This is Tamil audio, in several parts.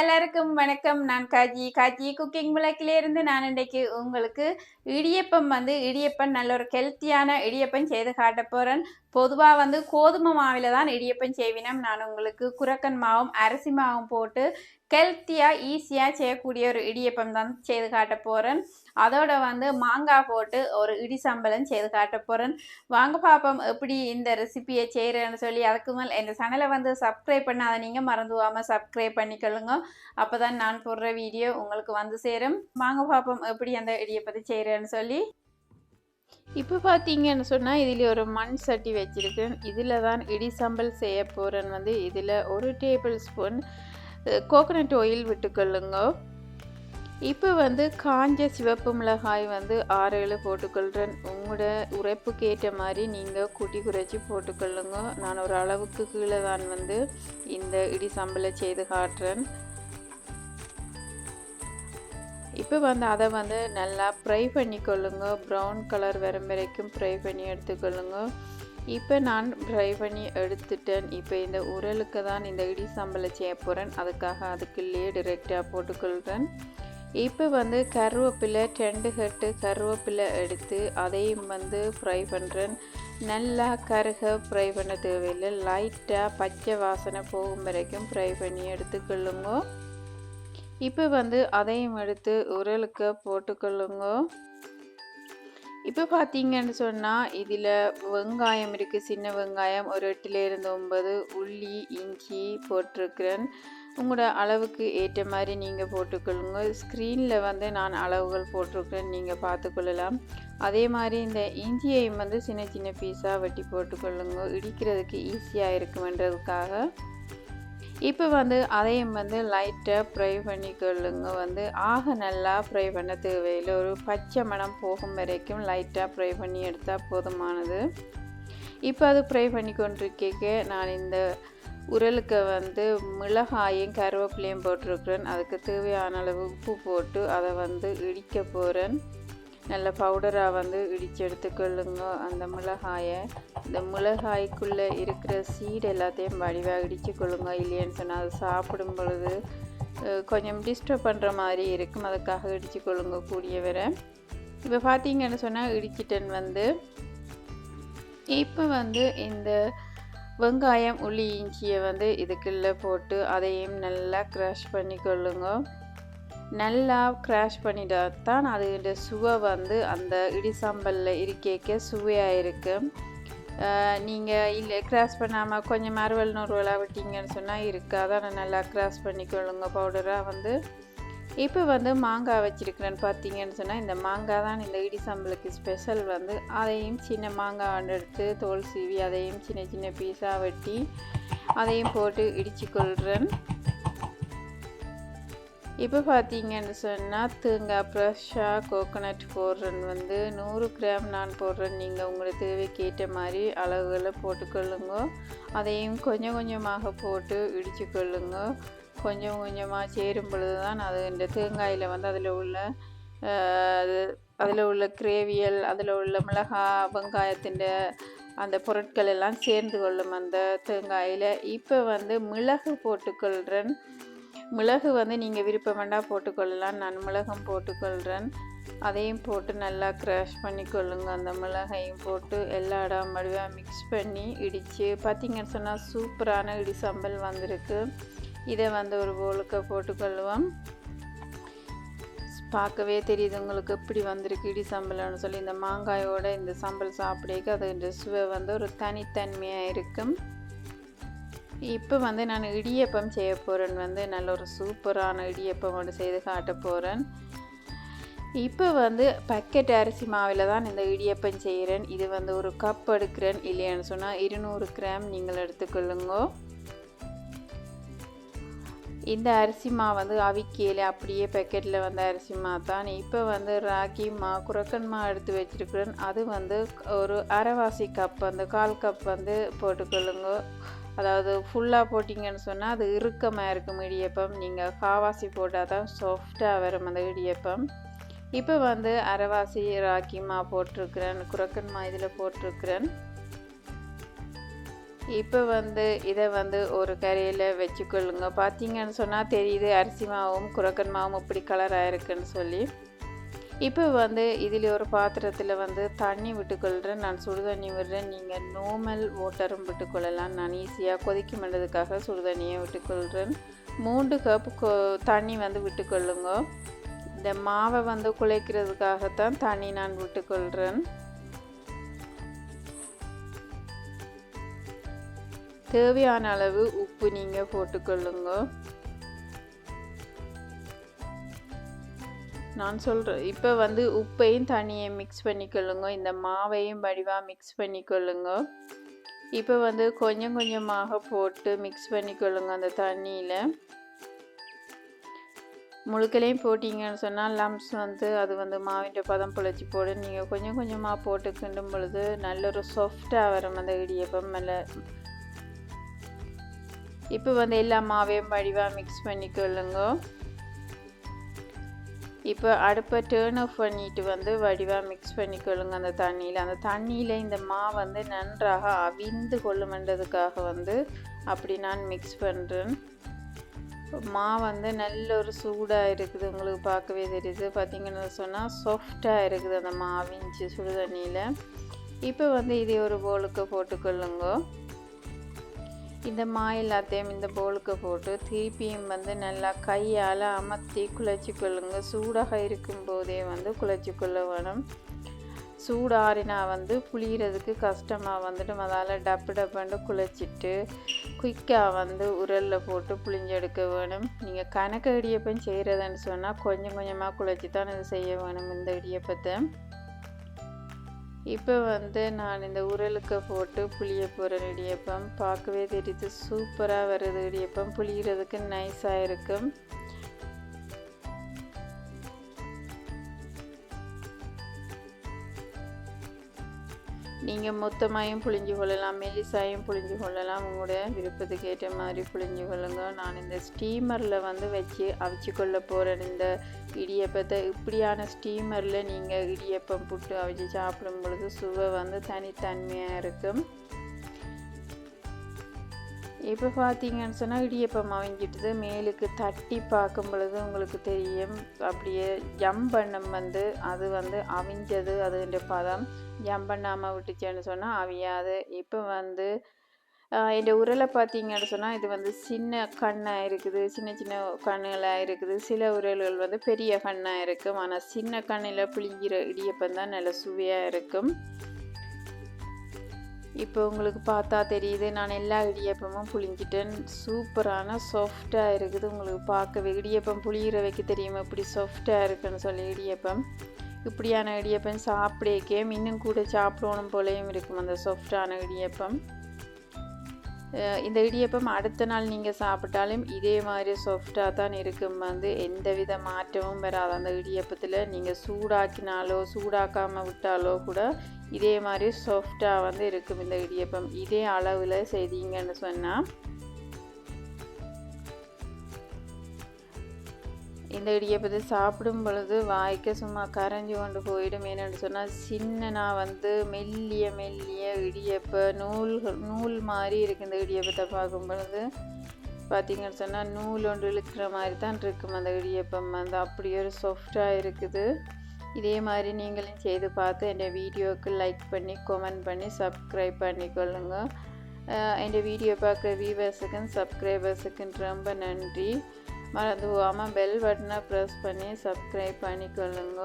எல்லாருக்கும் வணக்கம். நான் காஜி. காஜி குக்கிங் விளக்கிலே இருந்து நான் இன்றைக்கு உங்களுக்கு இடியப்பம் வந்து இடியப்பம் நல்ல ஒரு ஹெல்த்தியான இடியப்பம் செய்து காட்ட போகிறேன் பொதுவாக வந்து கோதுமை மாவில் தான் இடியப்பம் செய்வினம். நான் உங்களுக்கு குரக்கன் மாவும் அரிசி மாவும் போட்டு ஹெல்த்தியாக ஈஸியாக செய்யக்கூடிய ஒரு இடியப்பம் தான் செய்து காட்ட போகிறேன் அதோட வந்து மாங்காய் போட்டு ஒரு இடி சம்பளம் செய்து காட்ட போகிறேன் வாங்க பாப்போம் எப்படி இந்த ரெசிபியை செய்கிறேன்னு சொல்லி அதுக்கு மேல் இந்த சேனலை வந்து சப்ஸ்கிரைப் பண்ணாத நீங்கள் மறந்துவாமல் சப்ஸ்கிரைப் பண்ணிக்கொள்ளுங்க. அப்போ தான் நான் போடுற வீடியோ உங்களுக்கு வந்து சேரும். வாங்க பாப்போம் எப்படி அந்த இடியப்பத்தை செய்கிறேன்னு சொல்லி. இப்போ பார்த்தீங்கன்னு சொன்னால் இதில் ஒரு மண் சட்டி வச்சுருக்கேன். இதில் தான் இடி சம்பல் செய்ய போகிறேன் வந்து. இதில் ஒரு டேபிள் ஸ்பூன் கோகனட் ஆயில் விட்டுக்கொள்ளுங்க. இப்போ வந்து காஞ்ச சிவப்பு மிளகாய் வந்து ஆறு ஏழு போட்டுக்கொள்கிறேன் உங்களோட உரைப்புக்கு ஏற்ற மாதிரி நீங்கள் குட்டி குறைச்சி போட்டுக்கொள்ளுங்க. நான் ஒரு அளவுக்கு கீழே தான் வந்து இந்த இடி சம்பளை செய்து காட்டுறேன். இப்போ வந்து அதை வந்து நல்லா ஃப்ரை பண்ணிக்கொள்ளுங்க. ப்ரௌன் கலர் வரும் வரைக்கும் ஃப்ரை பண்ணி எடுத்துக்கொள்ளுங்க. இப்போ நான் ஃப்ரை பண்ணி எடுத்துட்டேன். இப்போ இந்த உரலுக்கு தான் இந்த இடி சம்பளை செய்ய போகிறேன் அதுக்காக அதுக்குள்ளேயே டிரெக்டாக போட்டுக்கொள்கிறேன் இப்போ வந்து கருவேப்பிலை ரெண்டு கட்டு கருவேப்பிலை எடுத்து அதையும் வந்து ஃப்ரை பண்ணுறேன் நல்லா கருக ஃப்ரை பண்ண தேவையில்லை. லைட்டாக பச்சை வாசனை போகும் வரைக்கும் ஃப்ரை பண்ணி எடுத்துக்கொள்ளுங்க. இப்போ வந்து அதையும் எடுத்து உரலுக்கு போட்டுக்கொள்ளுங்க. இப்போ பார்த்தீங்கன்னு சொன்னால் இதில் வெங்காயம் இருக்குது சின்ன வெங்காயம் ஒரு எட்டுலேருந்து ஒன்பது உள்ளி இஞ்சி போட்டிருக்கிறேன். உங்களோட அளவுக்கு ஏற்ற மாதிரி நீங்கள் போட்டுக்கொள்ளுங்க. ஸ்க்ரீனில் வந்து நான் அளவுகள் போட்டிருக்கிறேன். நீங்கள் பார்த்துக்கொள்ளலாம். அதே மாதிரி இந்த இஞ்சியையும் வந்து சின்ன சின்ன பீஸாக வெட்டி போட்டுக்கொள்ளுங்க. இடிக்கிறதுக்கு ஈஸியாக இருக்குமென்றதுக்காக. இப்போ வந்து அதையும் வந்து லைட்டாக ஃப்ரை பண்ணிக்கொள்ளுங்க. வந்து ஆக நல்லா ஃப்ரை பண்ண தேவையில்லை. ஒரு பச்சை மணம் போகும் வரைக்கும் லைட்டாக ஃப்ரை பண்ணி எடுத்தால் போதுமானது. இப்போ அது ஃப்ரை பண்ணி கொண்டிருக்க நான் இந்த உரலுக்கு வந்து மிளகாயும் கருவேப்பிலையும் போட்டிருக்கிறேன். அதுக்கு தேவையான அளவு உப்பு போட்டு அதை வந்து இடிக்க போகிறேன் நல்ல பவுடராக வந்து இடித்து எடுத்துக்கொள்ளுங்க. அந்த மிளகாயை இந்த மிளகாய்க்குள்ளே இருக்கிற சீடு எல்லாத்தையும் வடிவாக இடித்து கொள்ளுங்க. இல்லைன்னு சொன்னால் அது சாப்பிடும் பொழுது கொஞ்சம் டிஸ்டர்ப் பண்ணுற மாதிரி இருக்கும். அதுக்காக இடித்து கொள்ளுங்க கூடிய வரை. இப்போ பார்த்தீங்கன்னு சொன்னால் இடிச்சிட்டன் வந்து இப்போ வந்து இந்த வெங்காயம் உள்ளி இஞ்சியை வந்து இதுக்குள்ளே போட்டு அதையும் நல்லா க்ரஷ் பண்ணி கொள்ளுங்க நல்லா க்ராஷ் பண்ணிட்டா தான் அது சுவை வந்து அந்த இடிசாம்பலில் இருக்கேக்க சுவையாக இருக்குது நீங்கள் இல்லை கிராஸ் பண்ணாமல் கொஞ்சம் மறுவல் நூறுவலாக விட்டீங்கன்னு சொன்னால் இருக்குது அதான் நல்லா க்ராஷ் பண்ணிக்கொள்ளுங்க பவுடராக வந்து. இப்போ வந்து மாங்காய் வச்சுருக்கிறேன்னு பார்த்தீங்கன்னு சொன்னால் இந்த மாங்காய் தான் இந்த இடிசாம்பலுக்கு ஸ்பெஷல் வந்து. அதையும் சின்ன மாங்காய் எடுத்து தோல் சீவி அதையும் சின்ன சின்ன பீஸாக வெட்டி அதையும் போட்டு இடித்து கொள்கிறேன் இப்போ பார்த்தீங்கன்னு சொன்னால் தேங்காய் ஃப்ரெஷ்ஷாக கோகோனட் போடுறேன் வந்து நூறு கிராம் நான் போடுறேன். நீங்கள் உங்களுக்கு தேவைக்கு ஏற்ற மாதிரி அளவுகளை போட்டுக்கொள்ளுங்க. அதையும் கொஞ்சம் கொஞ்சமாக போட்டு இடித்து கொள்ளுங்க கொஞ்சம் கொஞ்சமாக சேரும் பொழுது தான் அது இந்த தேங்காயில் வந்து அதில் உள்ள அதில் உள்ள கிரேவியல் அதில் உள்ள மிளகா வெங்காயத்தின் அந்த பொருட்கள் எல்லாம் சேர்ந்து கொள்ளும் அந்த தேங்காயில். இப்போ வந்து மிளகு போட்டுக்கொள்கிறேன். மிளகு வந்து நீங்கள் விருப்பம் வேண்டாம் போட்டுக்கொள்ளலாம். நான் மிளகும் போட்டுக்கொள்கிறேன் அதையும் போட்டு நல்லா க்ரஷ் பண்ணி கொள்ளுங்க. அந்த மிளகையும் போட்டு எல்லா இடம் மடிவாக மிக்ஸ் பண்ணி இடித்து பார்த்தீங்கன்னு சொன்னால் சூப்பரான இடி சம்பல் வந்திருக்கு. இதை வந்து ஒரு போலுக்க போட்டுக்கொள்ளுவோம். பார்க்கவே தெரியுது உங்களுக்கு எப்படி வந்திருக்கு இடி சம்பல்னு சொல்லி. இந்த மாங்காயோட இந்த சம்பல் சாப்பிடக்கு அது இந்த சுவை வந்து ஒரு தனித்தன்மையாக இருக்கும். இப்போ வந்து நான் இடியப்பம் செய்ய போகிறேன் வந்து நல்ல ஒரு சூப்பரான இடியப்பம் ஒன்று செய்து காட்ட போகிறேன் இப்போ வந்து பக்கெட் அரிசி மாவில் தான் இந்த இடியப்பம் செய்கிறேன் இது வந்து ஒரு கப் எடுக்கிறேன். இல்லையான்னு சொன்னால் இருநூறு கிராம் நீங்கள் எடுத்துக்கொள்ளுங்கோ இந்த அரிசி மா வந்து அவிக்கையில் அப்படியே பேக்கெட்டில் வந்த அரிசி மா தான். இப்போ வந்து ராகி மா குரக்கன் மா எடுத்து வச்சுருக்குறேன். அது வந்து ஒரு அரைவாசி கப் அந்த கால் கப் வந்து போட்டுக்கொள்ளுங்க அதாவது ஃபுல்லாக போட்டிங்கன்னு சொன்னால் அது இறுக்கமாக இருக்கும் இடியப்பம். நீங்கள் காவாசி போட்டால் தான் சாஃப்டாக வரும் அந்த இடியப்பம். இப்போ வந்து அரைவாசி ராக்கிமா போட்டிருக்கிறேன் குரக்கன்மா இதில் போட்டிருக்கிறேன். இப்போ வந்து இதை வந்து ஒரு கரையில் வச்சுக்கொள்ளுங்க. பார்த்தீங்கன்னு சொன்னால் தெரியுது அரிசி மாவும் குரக்கன் மாவும் இப்படி கலராக இருக்குன்னு சொல்லி. இப்போ வந்து இதில் ஒரு பாத்திரத்தில் வந்து தண்ணி விட்டுக்கொள்கிறேன். நான் சுடுதண்ணி விடுறேன். நீங்கள் நோமல் வாட்டரும் விட்டுக்கொள்ளலாம். நான் ஈஸியாக கொதிக்க மாட்டதுக்காக சுடு தண்ணியை விட்டுக்கொள்கிறேன். மூன்று கப் தண்ணி வந்து விட்டுக்கொள்ளுங்க. இந்த மாவை வந்து குழைக்கிறதுக்காகத்தான் தண்ணி நான் விட்டுக்கொள்கிறேன். தேவையான அளவு உப்பு நீங்கள் போட்டுக்கொள்ளுங்க. நான் சொல்கிறேன் இப்போ வந்து உப்பையும் தண்ணியை மிக்ஸ் பண்ணிக்கொள்ளுங்க. இந்த மாவையும் வடிவாக மிக்ஸ் பண்ணிக்கொள்ளுங்க. இப்போ வந்து கொஞ்சம் கொஞ்சமாக போட்டு மிக்ஸ் பண்ணிக்கொள்ளுங்க அந்த தண்ணியில். முழுக்கலையும் போட்டிங்கன்னு சொன்னால் லம்ஸ் வந்து அது வந்து மாவிൻ്റെ பதம் புழைச்சி போடு. நீங்கள் கொஞ்சம் கொஞ்சமாக போட்டு கிண்டும் பொழுது நல்ல ஒரு சாஃப்டாக வரும் அந்த இடியப்பம் மேலே. இப்போ வந்து எல்லா மாவையும் வடிவாக மிக்ஸ் பண்ணிக்கொள்ளுங்க. இப்போ அடுப்பை டேர்ன் ஆஃப் பண்ணிட்டு வந்து வடிவாக மிக்ஸ் பண்ணிக்கொள்ளுங்க அந்த தண்ணியில். அந்த தண்ணியில் இந்த மா வந்து நன்றாக அவிந்து கொள்ளுமென்றதுக்காக வந்து அப்படி நான் மிக்ஸ் பண்ணுறேன் மா வந்து நல்ல ஒரு சூடாக இருக்குது. உங்களுக்கு பார்க்கவே தெரியுது. பார்த்தீங்கன்னு சொன்னால் சாஃப்டாக இருக்குது அந்த மா அவிஞ்சு சுடு தண்ணியில். இப்போ வந்து இதை ஒரு போலுக்கு போட்டுக்கொள்ளுங்க. இந்த மா எல்லாத்தையும் இந்த போலுக்கு போட்டு திருப்பியும் வந்து நல்லா கையால் அமர்த்தி குழச்சி கொள்ளுங்க. சூடாக இருக்கும் போதே வந்து குழச்சி கொள்ள வேணும். சூடாறினா வந்து புளியறதுக்கு கஷ்டமாக வந்துட்டு அதால் டப்பு டப்புன்ட்டு குழச்சிட்டு குயிக்காக வந்து உரலில் போட்டு புளிஞ்செடுக்க வேணும். நீங்கள் கணக்கு இடியப்பம் செய்கிறதுன்னு சொன்னால் கொஞ்சம் கொஞ்சமாக குழச்சி தான் இது செய்ய வேணும் இந்த இடியப்பத்தை. இப்போ வந்து நான் இந்த உரலுக்கு போட்டு புளிய போகிற இடியப்பம் பார்க்கவே தெரியுது. சூப்பராக வருது இடியப்பம். புளியறதுக்கு நைஸாக இருக்கும். நீங்கள் மொத்தமாயும் புழிஞ்சு கொள்ளலாம் மெலிசாயும் புழிஞ்சு கொள்ளலாம். உங்களுடைய விருப்பத்துக்கு ஏற்ற மாதிரி புழிஞ்சு கொள்ளுங்க. நான் இந்த ஸ்டீமரில் வந்து வச்சு அவிச்சு கொள்ள போகிறேன் இந்த இடியப்பத்தை இப்படியான ஸ்டீமரில் நீங்கள் இடியப்பம் புட்டு அவிச்சு சாப்பிடும் பொழுது சுவை வந்து தனித்தன்மையாக இருக்கும். இப்போ பார்த்தீங்கன்னு சொன்னால் இடியப்பம் அவிஞ்சிட்டுது மேலுக்கு தட்டி பார்க்கும் பொழுது உங்களுக்கு தெரியும். அப்படியே ஜம்பண்ணம் வந்து அது வந்து அவிஞ்சது அதுன்ற பதம். ஜம்பண்ணாமல் விட்டுச்சேன்னு சொன்னால் அவியாது. இப்போ வந்து இந்த உரலை பார்த்தீங்கன்னு சொன்னால் இது வந்து சின்ன கண்ணாக இருக்குது. சின்ன சின்ன கண்ணுகளாக இருக்குது. சில உரல்கள் வந்து பெரிய கண்ணாக இருக்கும். ஆனால் சின்ன கண்ணில் புளிங்கிற இடியப்பம் தான் நல்ல சுவையாக இருக்கும். இப்போ உங்களுக்கு பார்த்தா தெரியுது நான் எல்லா இடியப்பமும் புளிஞ்சிட்டேன் சூப்பரான சாஃப்டாக இருக்குது. உங்களுக்கு பார்க்கவே இடியப்பம் புளிகிற வைக்க தெரியுமா? இப்படி சாஃப்டாக இருக்குன்னு சொல்லி இடியப்பம். இப்படியான இடியப்பம் சாப்பிடக்கே இன்னும் கூட சாப்பிடணும் போலையும் இருக்கும் அந்த சாஃப்டான இடியப்பம். இந்த இடியப்பம் அடுத்த நாள் நீங்கள் சாப்பிட்டாலும் இதே மாதிரி சாஃப்டாக தான் இருக்கும். வந்து எந்த வித மாற்றமும் வராது. அந்த இடியப்பத்தில் நீங்கள் சூடாக்கினாலோ சூடாக்காமல் விட்டாலோ கூட இதே மாதிரி சாஃப்டாக வந்து இருக்கும் இந்த இடியப்பம். இதே அளவில் செய்தீங்கன்னு சொன்னால் இந்த இடியப்பத்தை சாப்பிடும் பொழுது வாய்க்க சும்மா கரைஞ்சி கொண்டு போயிடும் என்னென்னு சொன்னால் சின்னனா வந்து மெல்லிய மெல்லிய இடியப்ப நூல்கள் நூல் மாதிரி இருக்குது இந்த இடியப்பத்தை பார்க்கும் பொழுது. பார்த்திங்கன்னு சொன்னால் நூல் ஒன்று இழுக்கிற மாதிரி தான் இருக்கும் அந்த இடியப்பம். வந்து அப்படி ஒரு சாஃப்டாக இருக்குது. இதே மாதிரி நீங்களும் செய்து பார்த்து என் வீடியோவுக்கு லைக் பண்ணி கமெண்ட் பண்ணி சப்ஸ்கிரைப் பண்ணிக்கொள்ளுங்க. என் வீடியோ பார்க்குற வியூவர்ஸுக்கும் சப்ஸ்கிரைபர்ஸுக்கும் ரொம்ப நன்றி. மறந்துவாமல் பெல் பட்டனை ப்ரெஸ் பண்ணி சப்ஸ்கிரைப் பண்ணிக்கொள்ளுங்க.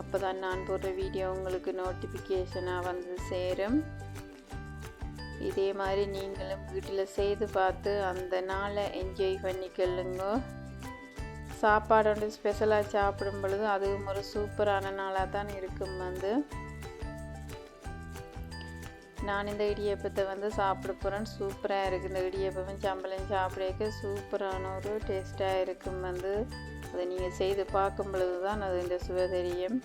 அப்போ தான் நான் போடுற வீடியோ உங்களுக்கு நோட்டிஃபிகேஷனாக வந்து சேரும். இதே மாதிரி நீங்களும் வீட்டில் செய்து பார்த்து அந்த நாளை என்ஜாய் பண்ணிக்கொள்ளுங்க. சாப்பாடு வந்து ஸ்பெஷலாக சாப்பிடும் பொழுது அதுவும் ஒரு சூப்பரான நாளாக தான் இருக்கும் வந்து. நான் இந்த இடியப்பத்தை வந்து சாப்பிட போகிறேன் சூப்பராக இருக்குது இந்த இடியப்பம் சம்பளம் சாப்பிடக்க சூப்பரான ஒரு டேஸ்ட்டாக இருக்கும் வந்து. அதை நீங்கள் செய்து பார்க்கும் பொழுது தான் அது இந்த சுவை தெரியும்